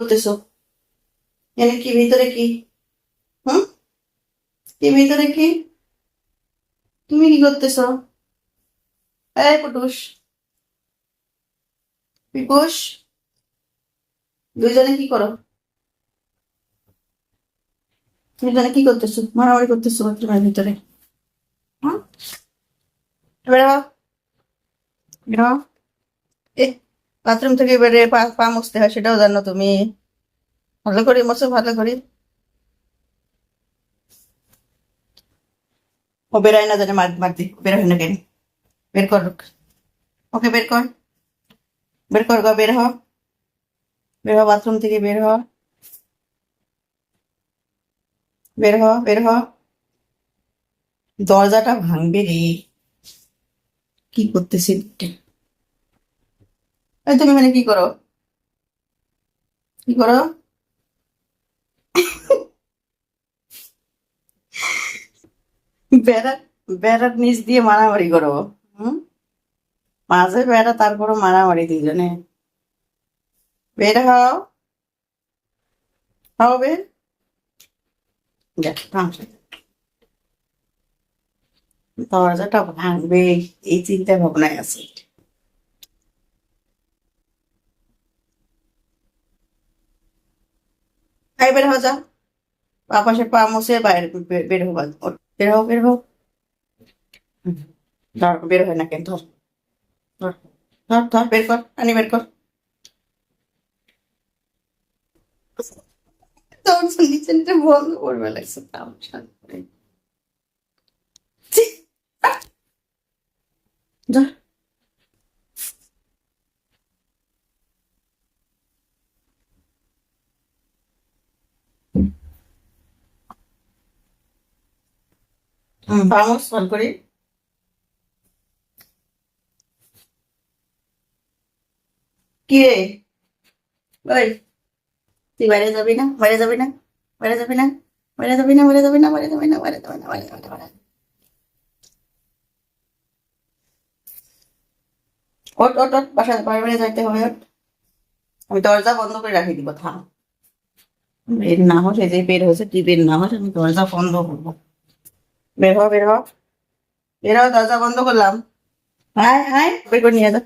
করতেছো? এনে কি ভিতরে কি? হুম? কি ভিতরে কি? তুমি কি করতেছো? এই পুটুস পিকুস দুইজনে কি করো? দুইজনে কি করতেছো? মারামারি করতেছো বাথরুমের ভিতরে। হ্যাঁ বেরো বেরো এ বাথরুম থেকে বেরিয়ে পা পা মুছতে হয়, সেটাও জানো তুমি। ভালো করে মোছো, ভালো করে। ও বেরোয় না জানে মার মার দি বের হয় না কেন? বের কর ওকে, বের কর। বের কর গো, বের হ। বের হ, বাথরুম থেকে বের হ। বের হ বের হ। দরজাটা ভাঙবে রে। কি করতেছি? তুমি মানে কি করো? কি করো? বেড়া, বেড়ার নিচ দিয়ে মারামারি করো, হুম? মাঝে বেড়া, তারপরও মারামারি দুজনে বের হও হও বের দরজাটা ভাঙবে, এই চিন্তা ভাবনায় আছে। এই বের হও যা। বাপাসে পা মুছে বাইরে বের হো বাদ- ওঠ, বের হও বের হও। ধর। বের হয় না কেন? ধর। ধর। ধর ধর। বের কর আনি বের কর। তোর নিচে নিচে বন্ধ করবে লাগছে তাও শান্ত করে। ফোন করি। কি রে? ওই, তুই বাইরে যাবি না? বাইরে যাবি না? বাইরে যাবি না? বাইরে যাবি না? বাইরে যাবি না? বাইরে যাবি না? বাইরে যাবি না? বাইরে যাবি না? বাইরে ওট ওট ওট বাসা বাইরে যাইতে হবে, ওঠ। আমি দরজা বন্ধ করে রাখি দিব, থাম। বের না হস এই যে বের হয়েছে, তুই বের না হস আমি দরজা বন্ধ করব। বের হ বের হ। বের হ দরজা বন্ধ করলাম। হায় হায় বের করে নিয়ে যা